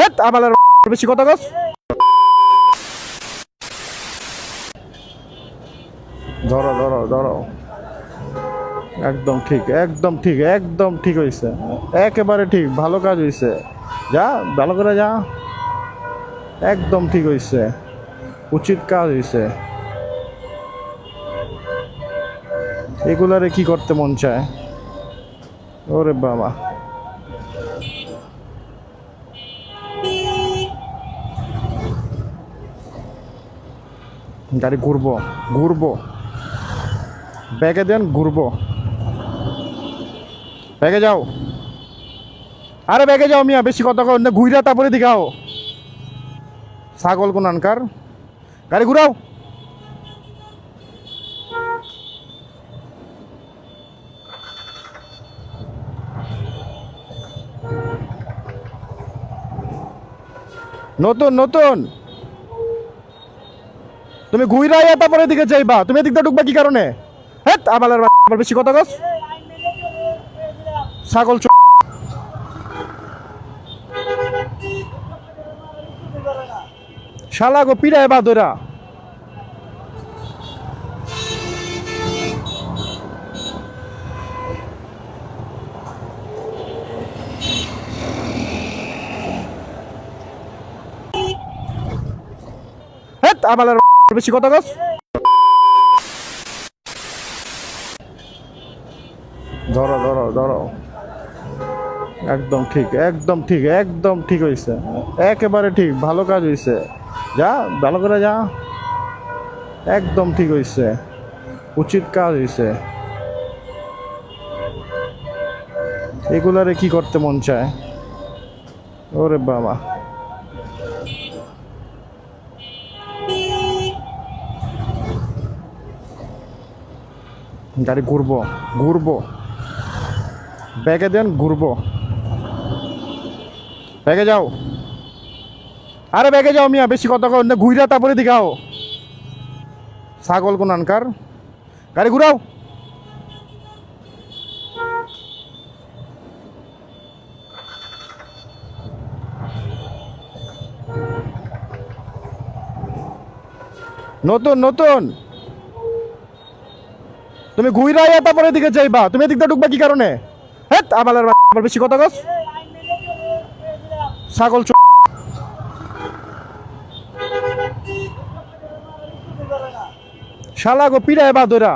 হেট আবালের বেশি কথা কস। ধরো ধরো ধরো। একদম ঠিক একদম ঠিক একদম ঠিক হয়েছে একেবারে ঠিক, ভালো কাজ হয়েছে যা, ভালো করে যা। একদম ঠিক হয়েছে উচিত কাজ হয়েছে এগুলারে কি করতে মন চায়? ওরে বাবা। গাড়ি ঘুরবো ঘুরবো। ব্যাগে দেন, ঘুরবো। ব্যাগে যাও। আরে ব্যাগে যাও মিয়া, বেশি কথা কর না, ঘুইরা তারপরে দিঘাও ছাগল কোন আনকার? গাড়ি ঘুরাও। নতুন নতুন। তুমি ঘুইরা আয়া তারপরে দিকে যাইবা। তুমি এদিকটা ঢুকবা কি কারণে? হ্যাঁ বেশি কথা কস। ছাগল শালা গো, পিড়ায় বাদরা আবার বেশি কথা কস। ধরো ধরো ধরো। একদম ঠিক একদম ঠিক একদম ঠিক হয়েছে একেবারে ঠিক, ভালো কাজ হয়েছে যা, ভালো করে যা। একদম ঠিক হয়েছে উচিত কাজ হয়েছে এগুলারে কি করতে মন চায়? ওরে বাবা। গাড়ি ঘুরবো ঘুরবো। ব্যাগে দেন, ঘুরবো। ব্যাগে যাও। আরে ব্যাগে যাও মিয়া, বেশি কথা কর না, ঘুইরা তারপরে দিঘাও ছাগল কোন আনকার? গাড়ি ঘুরাও। নতুন নতুন। তুমি ঘুইরা আয়া তারপরে দিকে যাইবা। তুমি এদিকটা ঢুকবা কি কারণে? হ্যাঁ আবালের আবার বেশি কথা কস। ছাগল শালা গো, পিড়ায় বাদরা